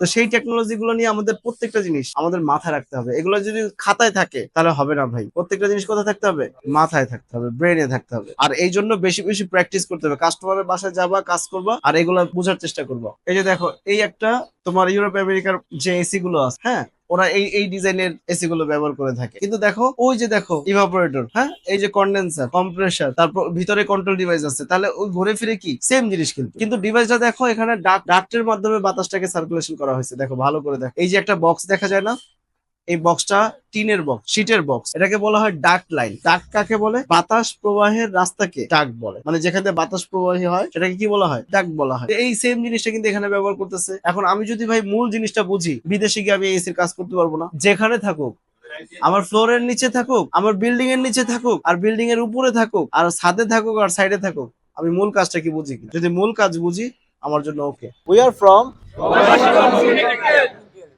তো সেই টেকনোলজি গুলো নিয়ে আমাদের প্রত্যেকটা জিনিস আমাদের মাথায় রাখতে হবে। এগুলো যদি খাতায় থাকে, তাহলে হবে না ভাই। প্রত্যেকটা জিনিস কোথায় থাকতে হবে? মাথায় থাকতে হবে ব্রেনে থাকতে হবে। আর এই জন্য বেশি বেশি প্র্যাকটিস করতে হবে। কাস্টমারের বাসায় যাবা, কাজ করবা, আর এগুলো বোঝার চেষ্টা করবা। এই যে দেখো, এই একটা তোমার ইউরোপ আমেরিকার যে এসি গুলো আছে হ্যাঁ? ওরা এই এই ডিজাইনের এসি গুলো ব্যবহার করে থাকে। কিন্তু দেখো, ওই যে দেখো ইভাপোরেটর হ্যাঁ? এই যে কন্ডেন্সার কম্প্রেসার তারপর ভিতরে কন্ট্রোল ডিভাইস আছে। তাহলে ওই ঘুরে ফিরে কি? সেম জিনিস কিন্তু। কিন্তু ডিভাইসটা দেখো, এখানে ডাক্টের মাধ্যমে বাতাসটাকে সার্কুলেশন করা হয়েছে। দেখো, ভালো করে দেখো। এই যে একটা বক্স দেখা যায় না? এই বক্সটা টিনের বক্স শীটের বক্স এটাকে বলা হয় ডাক লাইন ডাক কাকে বলে? বাতাস প্রবাহের রাস্তাকে ডাক বলে। মানে যেখানে বাতাস প্রবাহী হয়, সেটাকে কি বলা হয়? ডাক বলা হয়। এই সেম জিনিসটা কিন্তু এখানে ব্যবহার করতেছে। এখন আমি যদি ভাই মূল জিনিসটা বুঝি, বিদেশে গিয়ে আমি এসির কাজ করতে পারব না। যেখানে থাকুক, আমার ফ্লোরের নিচে থাকুক, আমার বিল্ডিং এর নিচে থাকুক, আর বিল্ডিং এর উপরে থাকুক, আর ছাদে থাকুক, আর সাইডে থাকুক, আমি মূল কাজটা কি বুঝি যদি মূল কাজ বুঝি, আমার জন্য ওকে উই আর ফ্রম